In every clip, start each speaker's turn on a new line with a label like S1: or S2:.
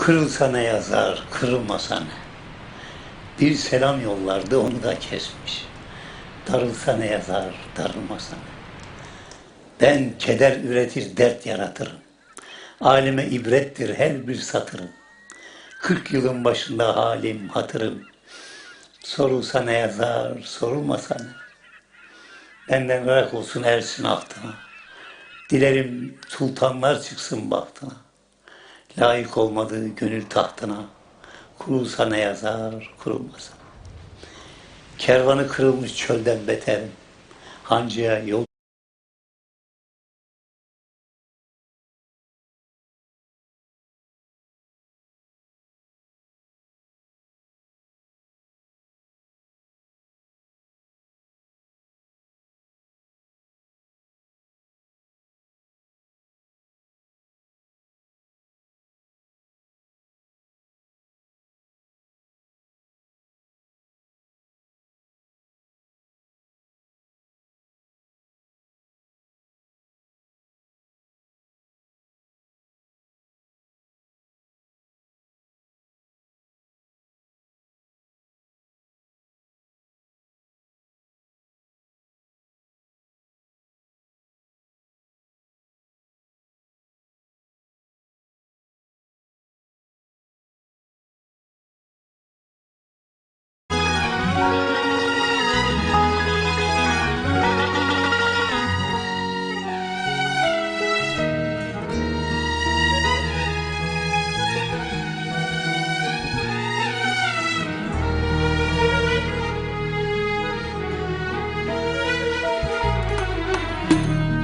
S1: Kırılsa ne yazar, kırılmasa ne? Bir selam yollardı, onu da kesmiş. Darılsa ne yazar, darılmasa ne? Ben keder üretir, dert yaratırım. Alime ibrettir her bir satırım. Kırk yılın başında halim, hatırım. Sorulsa ne yazar, sorulmasa ne? Benden rak olsun ersin ahtına. Dilerim sultanlar çıksın bahtına. Layık olmadığı gönül tahtına. Kurulsa ne yazar, kurulmasa. Kervanı kırılmış çölden beterim. Hancıya yol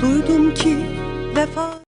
S1: duydum ki vefa